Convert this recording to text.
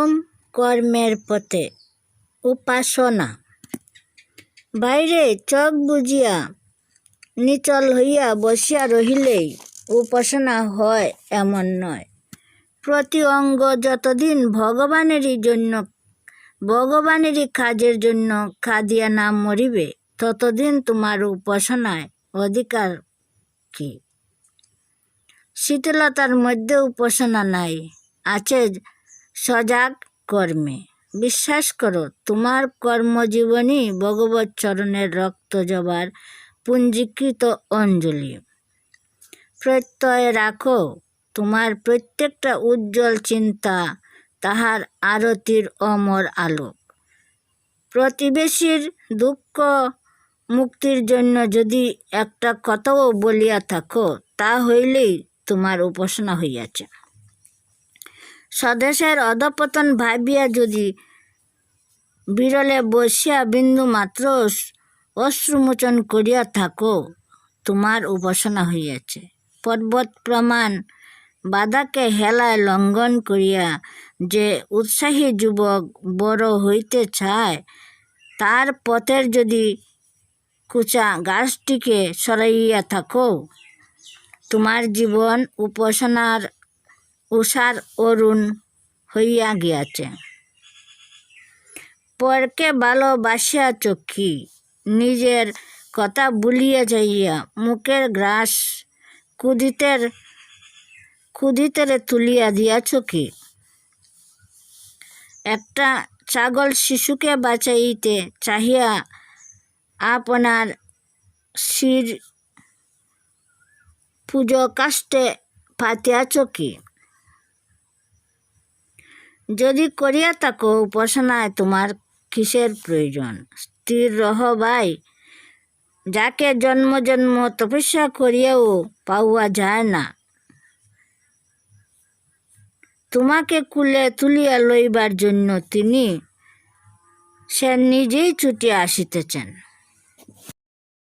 উত্তম কর্মের পথে? উপাসনা। বাইরে চোখ বুজিয়া নিচল হইয়া বসিয়া রহিলেই উপাসনা হয় এমন নয়। প্রতি অঙ্গ যতদিন ভগবানেরই জন্য, ভগবানেরই কাজের জন্য খাদিয়া না মরিবে, ততদিন তোমার উপাসনায় অধিকার কি? শীতলতার মধ্যে উপাসনা নাই, আছে সজাগ কর্মে। বিশ্বাস করো, তোমার কর্মজীবনই ভগবত চরণের রক্ত জবার পুঞ্জীকৃত অঞ্জলি। প্রত্যয় রাখো, তোমার প্রত্যেকটা উজ্জ্বল চিন্তা তাহার আরতির অমর আলোক। প্রতিবেশীর দুঃখ মুক্তির জন্য যদি একটা কথাও বলিয়া থাকো, তা হইলেই তোমার উপাসনা হইয়াছে। স্বদেশের অধপতন ভাবিয়া যদি বিরলে বসিয়া বিন্দু মাত্র অশ্রুমোচন করিয়া থাকো, তোমার উপাসনা হইয়াছে। পর্বত প্রমাণ বাধাকে হেলায় লঙ্ঘন করিয়া যে উৎসাহী যুবক বড় হইতে চায়, তার পথের যদি কুচা গাছটিকে সরাইয়া থাকো, তোমার জীবন উপাসনার উষার অরুণ হইয়া গিয়াছে। পরকে ভালোবাসিয়া চক্ষি, নিজের কথা ভুলিয়া যাইয়া মুখের গ্রাস কুদিতের, কুদিতেরে তুলিয়া দিয়াছ কি একটা ছাগল শিশুকে বাঁচাইতে চাহিয়া আপনার শির পুজো কাষ্টে পাতিয়াছ কি যদি করিয়া থাকো, উপাসনায় তোমার কিসের প্রয়োজন? স্থির রহ ভাই। যাকে জন্ম জন্ম তপস্যা করিয়াও পাওয়া যায় না। তোমাকে কুলে তুলিয়া লইবার জন্য তিনি সে নিজেই ছুটিয়া আসিতেছেন।